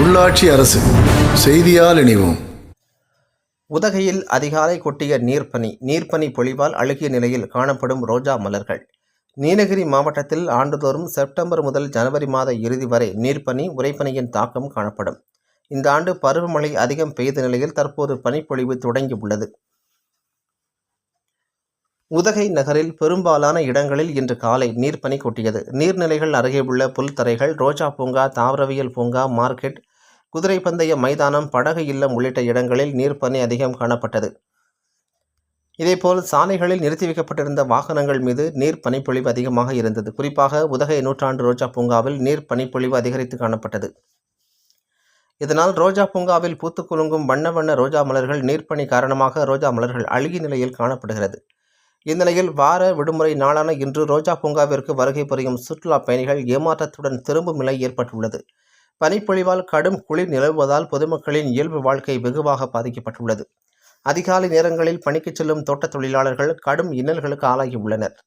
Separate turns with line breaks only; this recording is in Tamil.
உள்ளாட்சி அரசு செய்தியால் இணைவோம்.
உதகையில் அதிகாலை கொட்டிய நீர்ப்பனி நீர்ப்பனி பொழிவால் அழுகிய நிலையில் காணப்படும் ரோஜா மலர்கள். நீலகிரி மாவட்டத்தில் ஆண்டுதோறும் செப்டம்பர் முதல் ஜனவரி மாத இறுதி வரை நீர்ப்பனி உறைபனியின் தாக்கம் காணப்படும். இந்த ஆண்டு பருவமழை அதிகம் பெய்த நிலையில் தற்போது பனிப்பொழிவு தொடங்கியுள்ளது. உதகை நகரில் பெரும்பாலான இடங்களில் இன்று காலை நீர்ப்பனி கொட்டியது. நீர்நிலைகள் அருகே உள்ள புல்தரைகள் ரோஜா பூங்கா தாவரவியல் பூங்கா மார்க்கெட் குதிரை பந்தய மைதானம் படகு இல்லம் உள்ளிட்ட இடங்களில் நீர்ப்பனி அதிகம் காணப்பட்டது. இதேபோல் சாலைகளில் நிறுத்தி வைக்கப்பட்டிருந்த வாகனங்கள் மீது நீர் பனிப்பொழிவு அதிகமாக இருந்தது. குறிப்பாக உதகை நூற்றாண்டு ரோஜா பூங்காவில் நீர் பனிப்பொழிவு அதிகரித்து காணப்பட்டது. இதனால் ரோஜா பூங்காவில் பூத்து குலுங்கும் வண்ண வண்ண ரோஜா மலர்கள் நீர்ப்பனி காரணமாக ரோஜா மலர்கள் அழுகி நிலையில் காணப்படுகிறது. இந்நிலையில் வார விடுமுறை நாளான இன்று ரோஜா பூங்காவிற்கு வருகை புரியும் சுற்றுலா பயணிகள் ஏமாற்றத்துடன் திரும்பும் நிலை ஏற்பட்டுள்ளது. பனிப்பொழிவால் கடும் குளிர் நிலவுவதால் பொதுமக்களின் இயல்பு வாழ்க்கை வெகுவாக பாதிக்கப்பட்டுள்ளது. அதிகாலை நேரங்களில் பணிக்கு செல்லும் தோட்டத் தொழிலாளர்கள் கடும் இன்னல்களுக்கு ஆளாகியுள்ளனர்.